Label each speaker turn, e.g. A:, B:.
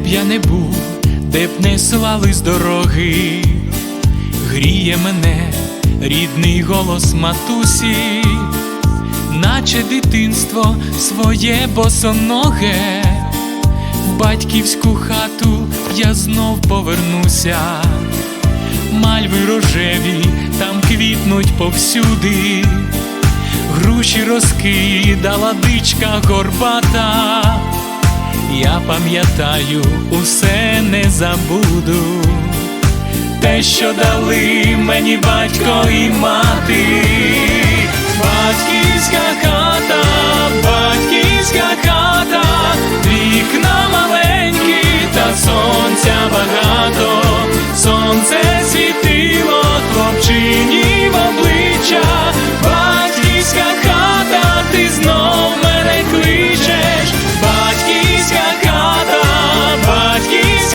A: б я не був, де б не слали з дороги, гріє мене рідний голос матусі, наче дитинство своє босоноге, в батьківську хату я знов повернуся, мальви рожеві там квітнуть повсюди, груші розкидала дичка горбата. Пам'ятаю, усе не забуду, те, що дали мені батько і мати,